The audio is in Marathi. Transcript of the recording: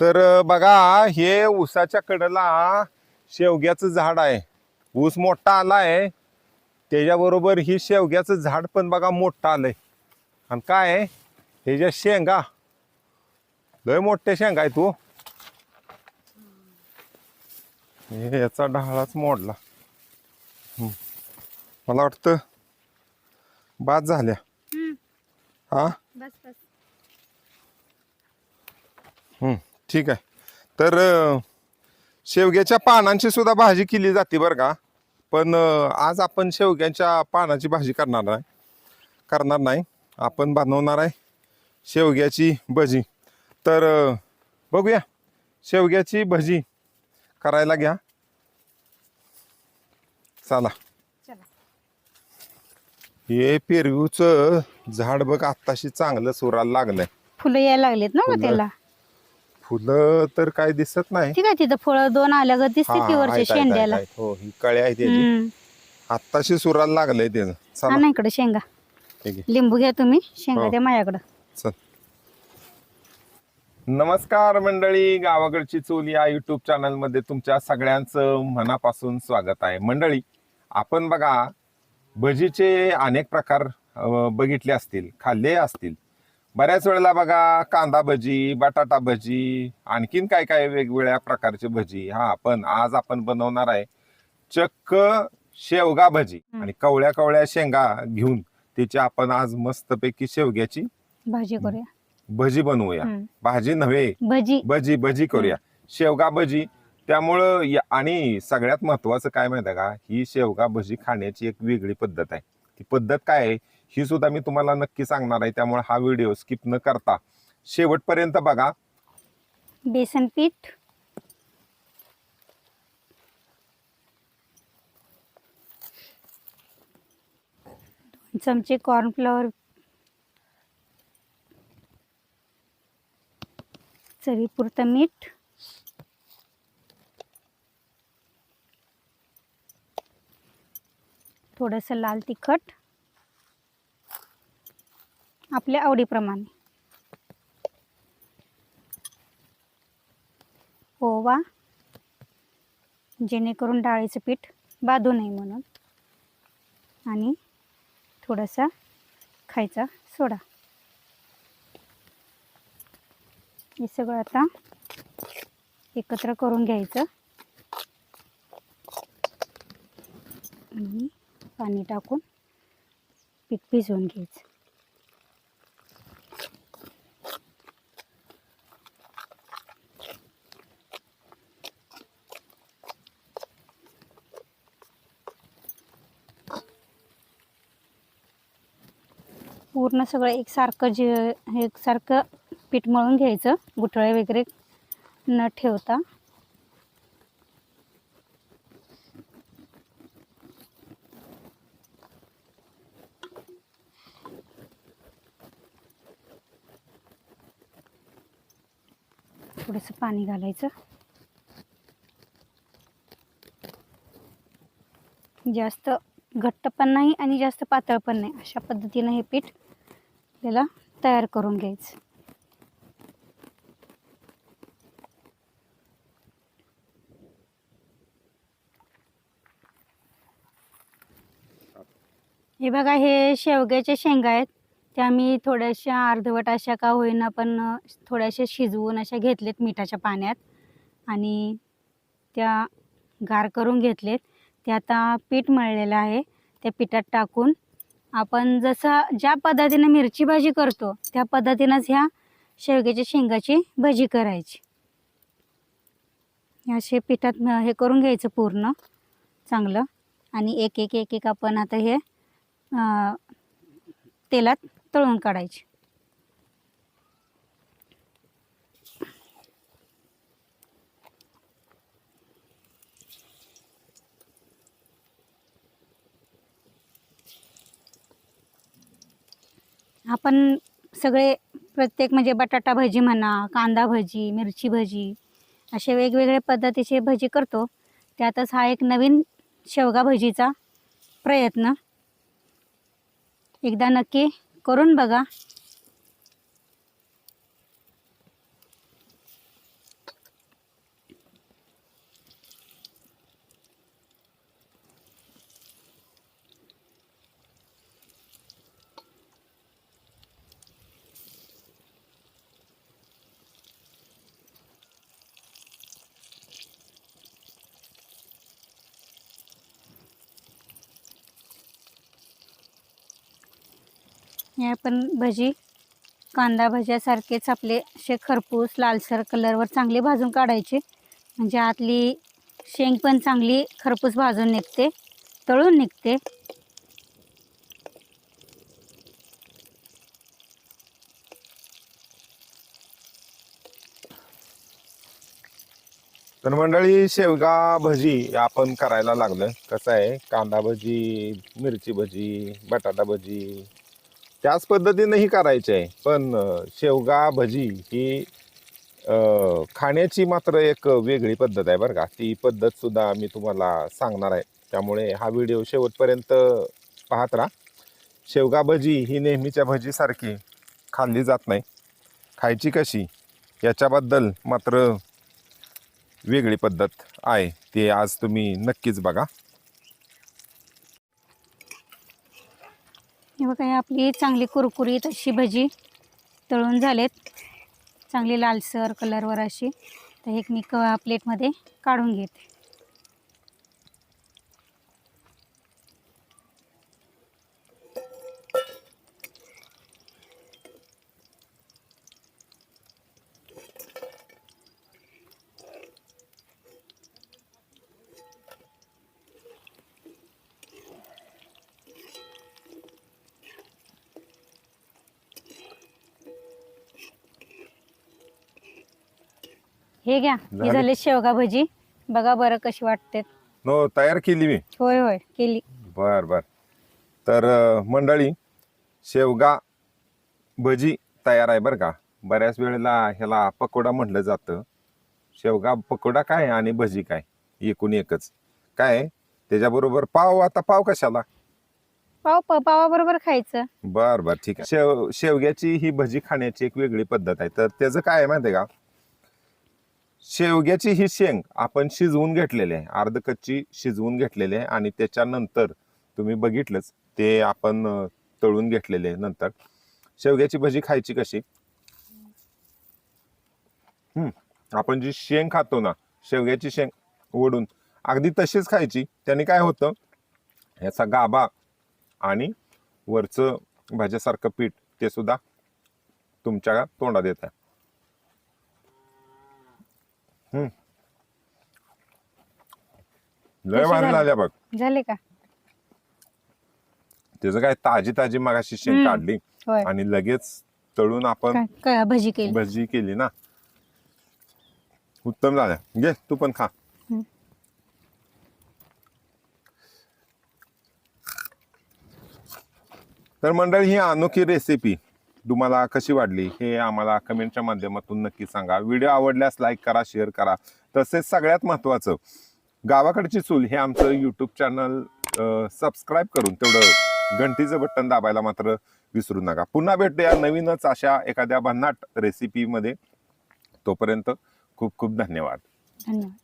तर बघा हे ऊसाच्या कडेला शेवग्याचं झाड आहे. ऊस मोठा आलाय. त्याच्याबरोबर ही शेवग्याचं झाड पण बघा मोठं आलंय. आणि काय आहे, ह्याच्या शेंगा. लय मोठ्या शेंगा आहे तू. हे याचा ढाळाच मोडला. मला वाटतं बाद झाल्या. हा? हम्म, ठीक आहे. तर अं, शेवग्याच्या पानांची सुद्धा भाजी केली जाते बरं का. पण अं, आज आपण शेवग्याच्या पानाची भाजी करणार नाही. करणार नाही. आपण बनवणार आहे शेवग्याची भजी. तर अं, बघूया. शेवग्याची भजी करायला घ्या. चला. चला हे पेरवीचं झाड बघ आत्ताशी चांगलं सुराला लागलंय. फुलं यायला लागलेत ना मग फुलं. त्याला? फुलं तर काय दिसत नाही. ठीक आहे तिथं फळं दोन आल्या ग दिसते हा, की वरच्या आहेत, आहेत, आहेत, शेंड्याला. आहेत. हो ही कळे आहे त्याची. हम्म. आत्ताशी सुराला लागलंय त्याचं हा चला इकडे शेंगा. ठीक आहे. लिंबू घ्या तुम्ही शेंगा हो. द्या माझ्याकडं. चल. नमस्कार मंडळी गावाकडची चोली या युट्यूब चॅनलमध्ये तुमच्या सगळ्यांचं मनापासून स्वागत आहे. मंडळी आपण बघा भजीचे अनेक प्रकार अं, बघितले असतील खाल्ले असतील. बऱ्याच वेळेला बघा कांदा भजी बटाटा भजी आणखीन काय काय वेगवेगळ्या प्रकारचे भजी. हा पण आज आपण बनवणार आहे चक्क शेवगा भजी. आणि कवळ्या कवळ्या शेंगा घेऊन त्याची आपण आज मस्तपैकी शेवग्याची भाजी करूया. भजी बनवूया. भाजी नव्हे भजी. भजी भजी करूया. शेवगा भजी. त्यामुळं या- आणि सगळ्यात महत्वाचं काय माहिती का? ही शेवगा भजी खाण्याची एक वेगळी पद्धत आहे. ती पद्धत काय आहे? ही सुद्धा मी तुम्हाला नक्की सांगणार आहे. त्यामुळे हा व्हिडिओ स्किप न करता शेवटपर्यंत बघा. बेसन पीठ. दोन चमचे कॉर्नफ्लॉवर चवीपुरतं मीठ. थोडंसं लाल तिखट. आपल्या आवडीप्रमाणे. ओवा जेणेकरून डाळीचं पीठ बाधू नये म्हणून. आणि थोडासा खायचा सोडा. हे सगळं आता एकत्र करून घ्यायचं. आणि पाणी टाकून पीठ भिजवून घ्यायचं. पूर्ण सगळं एकसारखं जे एकसारखं पीठ मळून घ्यायचं गुठळे वगैरे न ठेवता. थोडंसं पाणी घालायचं. जास्त घट्ट पण नाही आणि जास्त पातळ पण नाही. अशा पद्धतीनं हे पीठ आपल्याला तयार करून घ्यायचं. हे बघा हे शेवग्याच्या शेंगा आहेत. त्या मी थोड्याशा अर्धवट अशा का होईना पण थोड्याशा शिजवून अशा घेतलेत मिठाच्या पाण्यात. आणि त्या गार करून घेतलेत. ते आता पीठ मळलेलं आहे. त्या पिठात टाकून आपण जसं ज्या पद्धतीनं मिरची भाजी करतो त्या पद्धतीनंच ह्या शेवग्याच्या शेंगाची भजी करायची. असे पिठात हे करून घ्यायचं पूर्ण चांगलं. आणि एक एक एक एक आपण आता हे तेलात तळून काढायचे. आपण सगळे प्रत्येक म्हणजे बटाटा भजी म्हणा कांदा भजी मिरची भजी असे वेगवेगळ्या पद्धतीचे भजी करतो. त्यातच हा एक नवीन शेवगा भजीचा प्रयत्न एकदा नक्की करून बघा. हे आपण भजी कांदा भज्यासारखेच आपले असे खरपूस लालसर कलरवर चांगले भाजून काढायचे. म्हणजे आतली शेंग पण चांगली खरपूस भाजून निघते तळून निघते. तर मंडळी शेवगा भजी आपण करायला लागलं कसं आहे? कांदा भजी मिरची भजी बटाटा भजी त्याच पद्धतीनेही करायचे आहे. पण शेवगा भजी ही खाण्याची मात्र एक वेगळी पद्धत आहे बरं का. ती पद्धतसुद्धा मी तुम्हाला सांगणार आहे. त्यामुळे हा व्हिडिओ शेवटपर्यंत पाहत राहा. शेवगा भजी ही नेहमीच्या भजीसारखी खाल्ली जात नाही. खायची कशी? याच्याबद्दल मात्र वेगळी पद्धत आहे. ते आज तुम्ही नक्कीच बघा. हे बघा आपली चांगली कुरकुरीत अशी भजी तळून झालेत. चांगली लालसर कलरवर अशी. तर एक मी क प्लेटमध्ये काढून घेते. हे घ्या. ही झाली? झाली शेवगा भजी. बघा बरं कशी वाटते नो तयार केली मी. होय होय केली. बर बर. तर अं, मंडळी शेवगा भजी तयार आहे बरं का. बऱ्याच वेळेला ह्याला पकोडा म्हटलं जातं. शेवगा पकोडा काय आणि भजी काय? एकूण एकच. काय? त्याच्याबरोबर पाव आता पाव कशाला? पाव प पावाबरोबर खायचं. बर बर ठीक आहे. शेव शेवग्याची ही भजी खाण्याची एक वेगळी पद्धत आहे. तर त्याचं काय आहे माहिती आहे का? शेवग्याची ही शेंग आपण शिजवून घेतलेली आहे. अर्धकच्ची शिजवून घेतलेली आहे आणि त्याच्यानंतर तुम्ही बघितलंच ते आपण तळून घेतलेले आहे नंतर. शेवग्याची भजी खायची कशी? हम्म आपण जी शेंग खातो ना शेवग्याची शेंग ओढून अगदी तशीच खायची. त्याने काय होतं याचा गाभा आणि वरचं भाज्यासारखं पीठ ते सुद्धा तुमच्या तोंडात येत. आहे लय भारी झाली? झाल्या बघ. झाले का? त्याचं काय ताजी ताजी मागाशी शेंग. काढली होय. आणि लगेच तळून आपण काय काय भजी केली? भजी केली ना. उत्तम झाल्या. घे तू पण खा. तर मंडळी ही अनोखी रेसिपी तुम्हाला कशी वाटली हे आम्हाला कमेंटच्या माध्यमातून नक्की सांगा. व्हिडिओ आवडल्यास लाईक करा शेअर करा. तसेच सगळ्यात महत्त्वाचं गावाकडची चूल हे आमचं यूट्यूब चॅनल सबस्क्राईब करून तेवढं घंटीचं बटन दाबायला मात्र विसरू नका. पुन्हा भेटूया नवीनच अशा एखाद्या भन्नाट रेसिपीमध्ये तोपर्यंत खूप खूप धन्यवाद. धन्यवाद.